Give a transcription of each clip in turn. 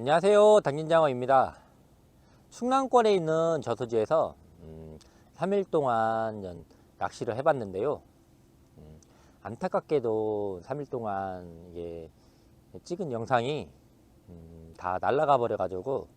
안녕하세요. 당진장어입니다. 충남권에 있는 저수지에서 음, 3일 동안 연- 낚시를 해봤는데요. 음, 안타깝게도 3일 동안 이게 찍은 영상이 음, 다 날아가 버려 가지고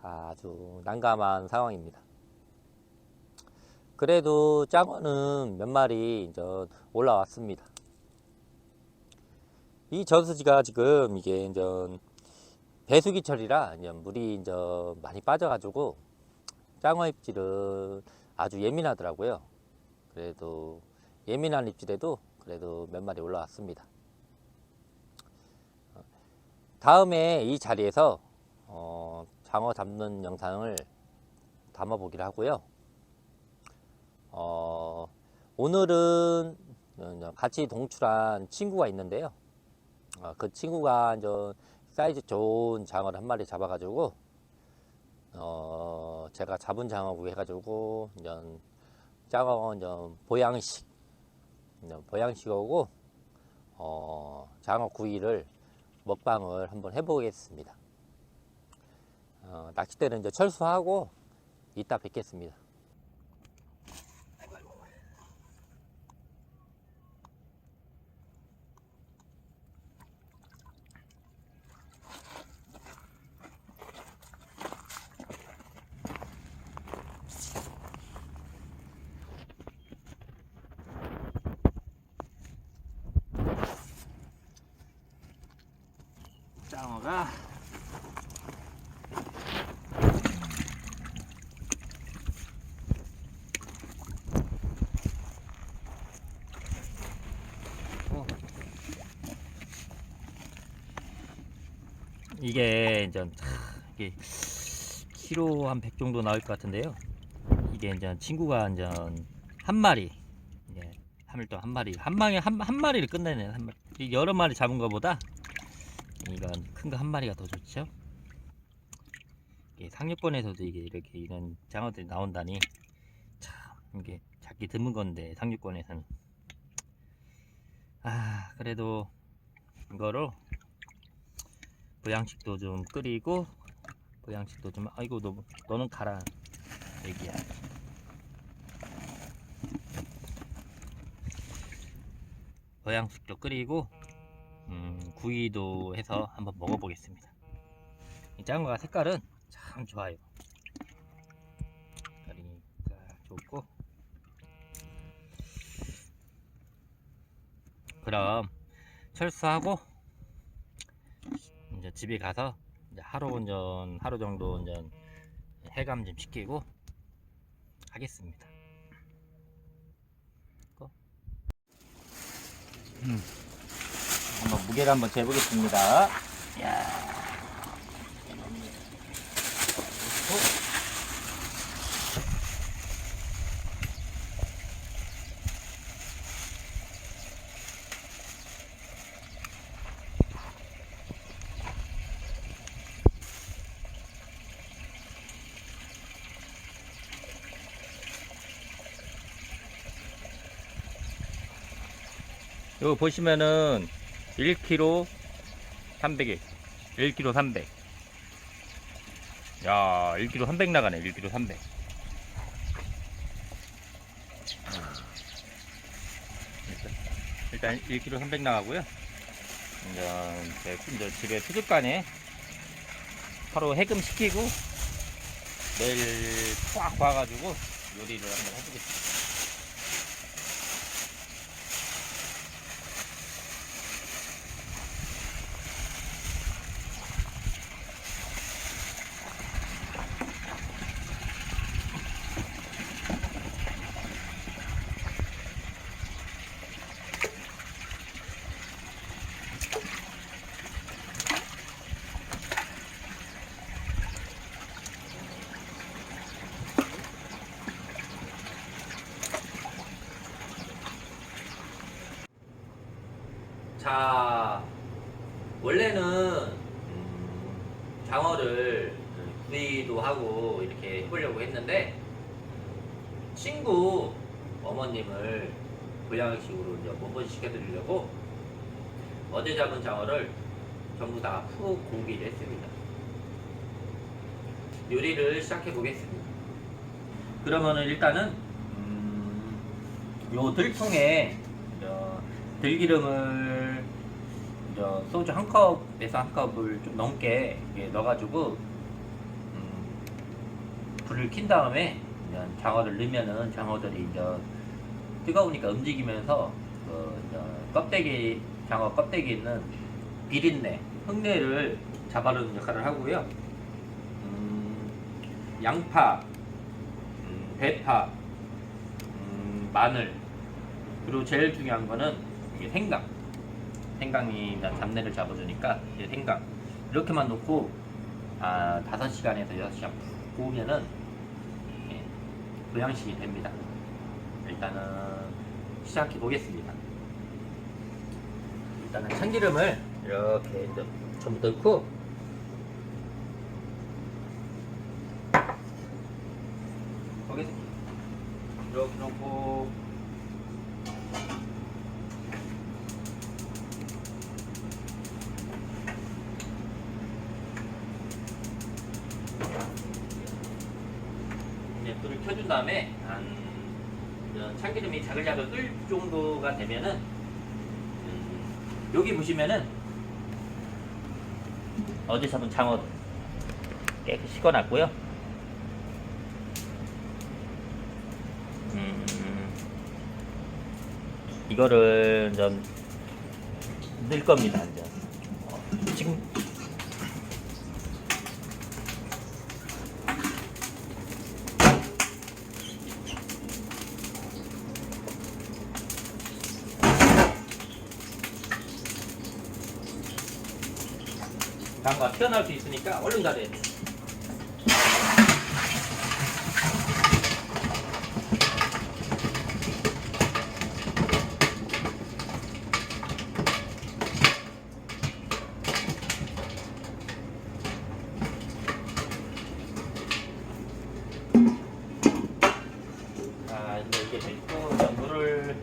아주 난감한 상황입니다. 그래도 짱어는 몇 마리 이제 올라왔습니다. 이 저수지가 지금 이게 이제 배수기철이라 이제 물이 이제 많이 빠져가지고 짱어 입질은 아주 예민하더라고요. 그래도 예민한 입질에도 그래도 몇 마리 올라왔습니다. 어, 다음에 이 자리에서 어, 장어 잡는 영상을 담아보기로 하고요. 어, 오늘은 어, 같이 동출한 친구가 있는데요. 어, 그 친구가 이제 사이즈 좋은 장어를 한 마리 잡아가지고 어 제가 잡은 장어구 해가지고 이제 장어 이제 보양식 이제 보양식하고 어 장어 구이를 먹방을 한번 해보겠습니다. 어, 낚싯대는 이제 철수하고 이따 뵙겠습니다. 장어가 이게 이제 이게 키로 한 100 정도 나올 것 같은데요. 이게 이제 친구가 이제 한 마리 3일 동안 한 마리 한 방에 한, 한 마리를 끝내네 한 마리. 이 여러 마리 잡은 것보다 이건 큰 거 한 마리가 더 좋죠. 이게 상류권에서도 이게 이렇게 이런 장어들이 나온다니 참 이게 잡기 드문 건데 상류권에서는 아 그래도 이거로 보양식도 좀 끓이고 보양식도 좀 아이고 너 너는 가라 애기야. 보양식도 끓이고 음, 구이도 해서 한번 먹어보겠습니다. 이 장어가 색깔은 참 좋아요. 색깔이 딱 좋고. 그럼 철수하고 집에 가서 이제 하루 운전 하루 정도 운전 해감 좀 시키고 하겠습니다. 음. 한번 무게를 한번 재보겠습니다. 야. 이거 보시면은 1kg 300에 1kg 300. 야, 1kg 300 나가네. 1kg 300. 일단 1kg 300 나가고요. 이제, 제- 이제 집에 수족관에 바로 해금 시키고 내일 꽉 봐가지고 요리를 한번 해보겠습니다. 자, 원래는 음, 장어를 구이도 하고 이렇게 해보려고 했는데 친구 어머님을 보양식으로 이제 몸보신 시켜드리려고 어제 잡은 장어를 전부 다푹 고기를 했습니다. 요리를 시작해 보겠습니다. 그러면은 일단은 음, 요 들통에 저 들기름을 저 소주 한 컵에서 한 컵을 좀 넘게 넣어가지고 음, 불을 킨 다음에 이제 장어를 넣으면은 장어들이 이제 뜨거우니까 움직이면서 그 껍데기 장어 껍데기 있는 비린내 흙내를 잡아주는 역할을 하고요. 음, 양파, 음, 대파, 음, 마늘 그리고 제일 중요한 거는 이게 생강. 생강이 잡내를 잡아주니까 생강 이렇게만 놓고 아 5시간에서 6시간 푹 구우면은 예, 보양식이 됩니다. 일단은 시작해 보겠습니다. 일단은 참기름을 이렇게 전부 넣고 거기서 이렇게 놓고 이제 불을 켜준 다음에 한 참기름이 자글자글 끓 정도가 되면은 음, 여기 보시면은 어제 잡은 장어 깨끗이 씻어놨고요. 음, 이거를 좀 넣을 겁니다. 이제 어, 지금 튀어나올 수 있으니까 얼른 가야 돼. 자, 이제 이게 됐고, 이제 물을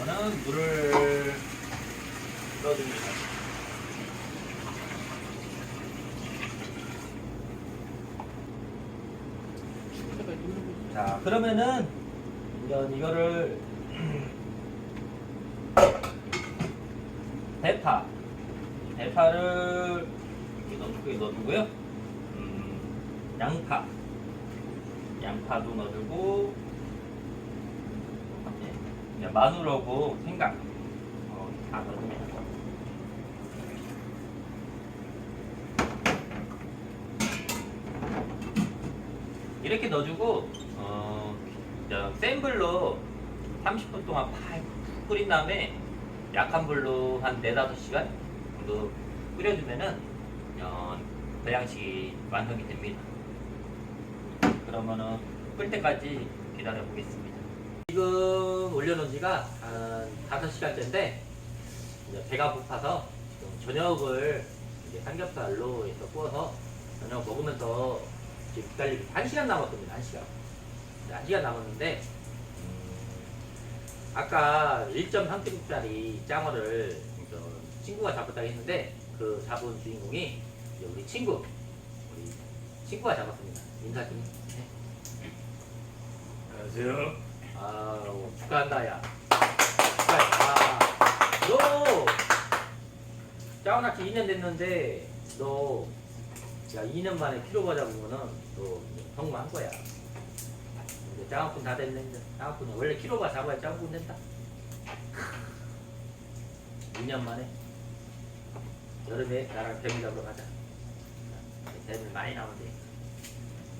그러면은 물을 넣어줍니다. 자, 그러면은 이제 이거를 대파, 대파를 넣고 넣어주고요. 음, 양파, 양파도 넣어주고 네, 마늘하고 생강 어, 다 넣어줍니다. 이렇게 넣어주고 센 불로 30분 동안 팍 끓인 다음에 약한 불로 한 4, 5시간 정도 끓여주면은 어, 보양식이 완성이 됩니다. 그러면은 끓 때까지 기다려 보겠습니다. 지금 올려놓은 지가 한 5시간째인데 이제 배가 고파서 저녁을 이제 삼겹살로 해서 구워서 저녁 먹으면서 지금 기다리고 1시간 남았습니다. 1시간. 1시간 남았는데 음, 아까 1.3kg짜리 짱어를 저 친구가 잡았다고 했는데 그 잡은 주인공이 이제 우리 친구 우리 친구가 잡았습니다. 인사 좀. 해. 안녕하세요. 아우 축하한다 야. 축하해. 아, 너 짜오낚시 2년 됐는데 너 야, 2년 만에 키로가 잡으면은 너 성공한 거야. 짱아꾼 다 됐네. 이제. 짱아꾼은 원래 키로가 잡아야 짱아꾼 된다. 2년 만에 여름에 나랑 뱀 잡으러 가자. 뱀을 많이 나오면 돼.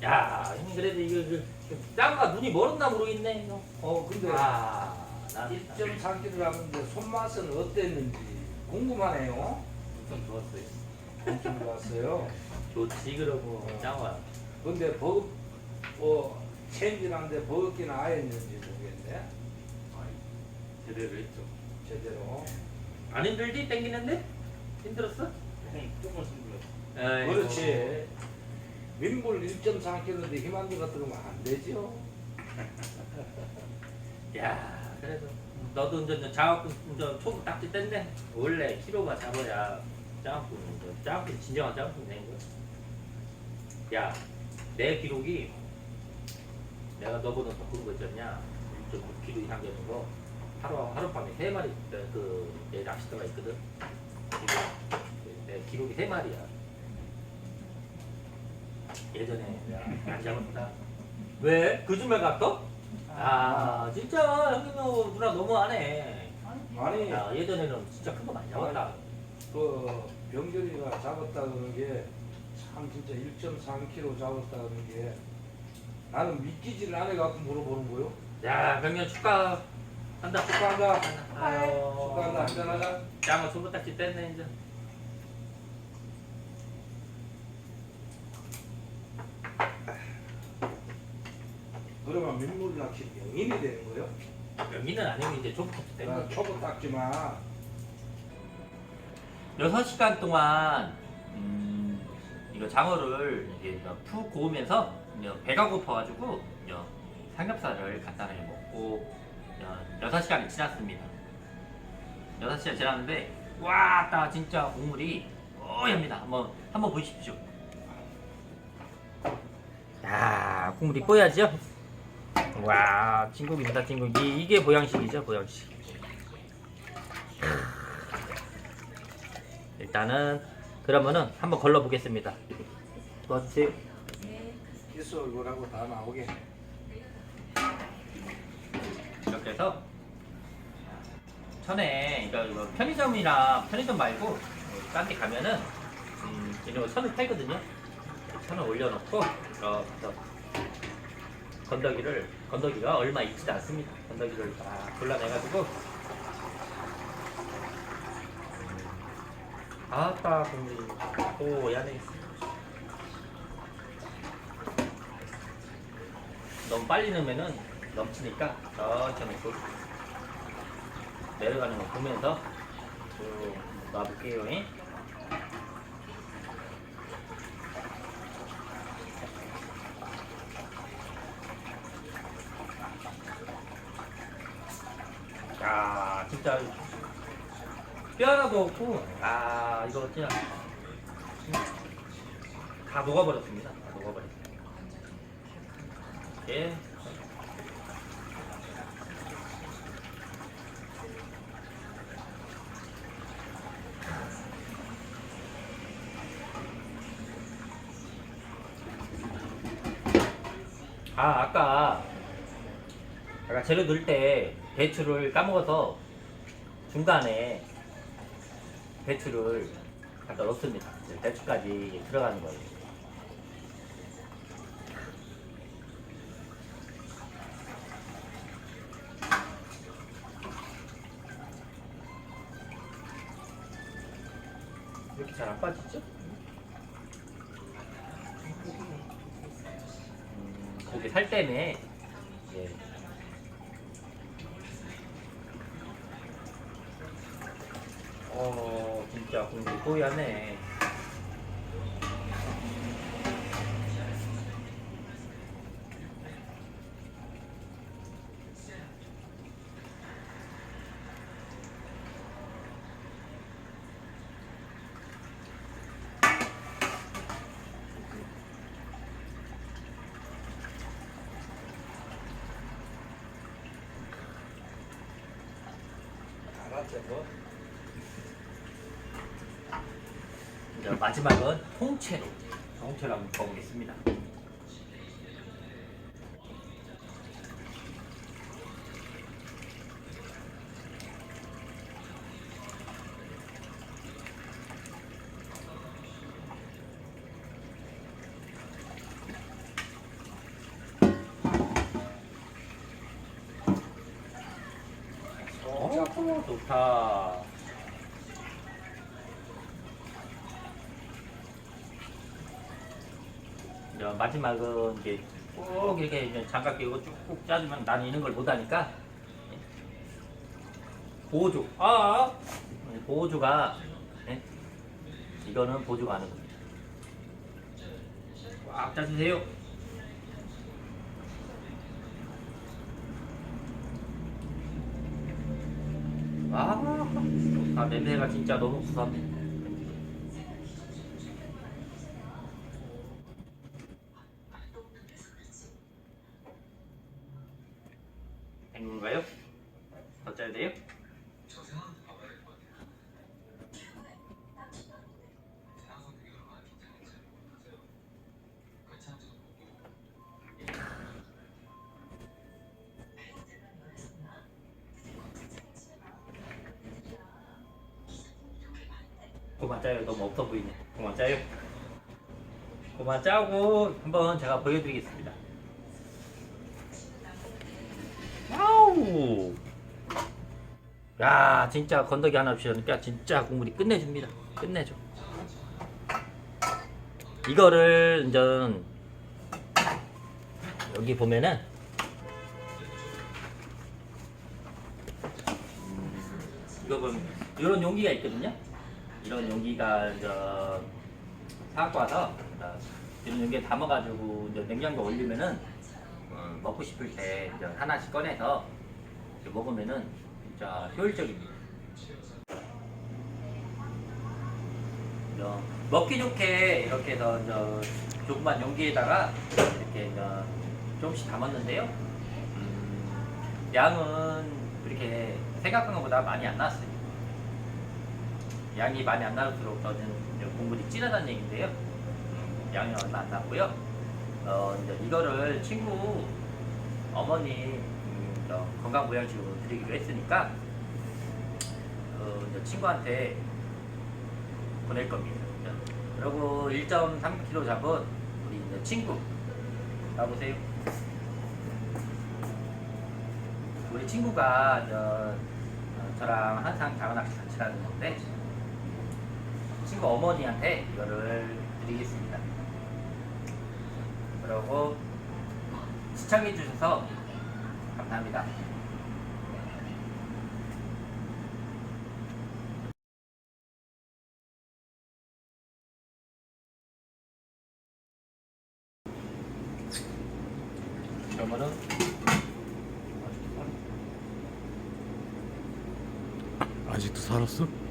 야, 형님 그래도 이거 그 짱가 눈이 멀었나 모르겠네. 너. 어 근데 아, 나 1.3kg 하는데 손맛은 어땠는지 궁금하네요. 엄청 좋았어요. 엄청 좋았어요. 좋지 그러고 짱아. 근데 버뭐 챔질한데 버겁기는 아였는지 모르겠네. 제대로 했죠. 제대로. 안 힘들지? 땡기는데? 힘들었어? 네, 조금 힘들어요. 아이고. 그렇지. 민물 1.3kg인데 힘안 들어 들어가면 안 되죠. 야, 그래도 너도 이제 장학금 이제 초급 딱지 뗐네. 원래 키로가 잡아야 장학금 이제 장학금 진정한 장학금 되는 거야. 야, 내 기록이 내가 너보다 더 큰 거 있잖냐? 1.9kg 이상 되는 거 하루 하룻밤에 세 마리 그내 낚시터가 있거든. 지금 내 기록이 세 마리야. 예전에 내가 안 잡았다. 왜? 거짓말 같어? 아 진짜 형님은 누나 너무하네. 아니 야 예전에는 진짜 큰 거 많이 잡았다. 그 병렬이가 잡았다 그러는 게 참 진짜 1.3kg 잡았다 그러는 게 나는 믿기지를 않아 갖고 물어보는 거요. 야 병년 축하 한다. 축하한다. 아유, 축하한다. 한잔하자. 짱어 소보딱지 뗐네 이제. 그러면 민물 낚시 명인이 되는 거요? 병기는 아니고 이제 좁부터 나 뗐네. 초보 닦지만 6시간 동안 음, 이거 장어를 이제 푹 고우면서 이제 배가 고파가지고 이제 삼겹살을 간단하게 먹고 6시간이 지났습니다. 6시간 지났는데 와따 진짜 국물이 뽀얗니다. 한번 한번 보십시오. 야 국물이 뽀얗죠? 와 진국입니다 진국 이, 이게 보양식이죠 보양식. 일단은 그러면은 한번 걸러 보겠습니다. 도와주세요. 키스 얼굴하고 다 나오게. 이렇게 해서 천에 이거, 이거 편의점이나 편의점 말고 딴 데 가면은 음, 이런 거 천을 팔거든요. 천을 올려놓고 이렇게 건더기를 건더기가 얼마 있지도 않습니다. 건더기를 딱 골라내가지고 아따 국물이 뽀얀해 너무 빨리 넣으면은 넘치니까 천천히 또 내려가는 거 보면서 쭉 놔볼게요. 잉? 야, 진짜 뼈 하나도 없고, 아, 이거 진짜 다 녹아버렸습니다. 다 녹아버렸어요. 예. 아 아까 아까 재료 넣을 때 배추를 까먹어서 중간에 배추를 갖다 넣습니다. 배추까지 들어가는 거예요. 이렇게 잘 안 빠지죠? 음, 고기 살 때문에 예. 어 진짜 공기 뽀얗네 맞춰서 이제 마지막은 통째로 통째로 한번 먹어보겠습니다. 오, 좋다. 마지막은 이제 꼭 이렇게 이제 장갑 끼고 쭉쭉 짜주면 나는 이런 걸 못하니까. 보조. 아! 보조가 예? 이거는 보조가 하는 겁니다 꽉 짜주세요 아 좋다 냄새가 진짜 너무 구수합니다 된 건가요? 더 짜야 돼요? 그만 짜요? 너무 없어 보이네. 그만 짜요? 그만 짜고 한번 제가 보여드리겠습니다. 와우! 야 진짜 건더기 하나 주시니까 진짜 국물이 끝내줍니다. 끝내줘. 이거를 이제 여기 보면은 이거 보면 이런 용기가 있거든요 이런 용기가 이제 사갖고 와서 이제 이런 용기에 담아가지고 이제 냉장고 올리면은 어, 먹고 싶을 때 이제 하나씩 꺼내서 이렇게 먹으면은 진짜 효율적입니다. 이제 먹기 좋게 이렇게 해서 이제 조그만 용기에다가 이렇게 이제 조금씩 담았는데요. 음, 양은 그렇게 생각한 것보다 많이 안 나왔어요. 양이 많이 안 나올수록 저는 이제 국물이 진하다는 얘기인데요. 음, 양이 얼마 안 나왔고요. 어, 이제 이거를 친구 어머니 음, 저 건강 보양식으로 드리기로 했으니까 어, 이제 친구한테 보낼 겁니다. 자, 그리고 1.3kg 잡은 우리 이제 친구 나보세요. 우리 친구가 저, 어, 저랑 항상 자원학습 같이 하는 건데 친구 어머니한테 이거를 드리겠습니다. 그리고 시청해 주셔서 감사합니다. 그러면은 아직도 살았어?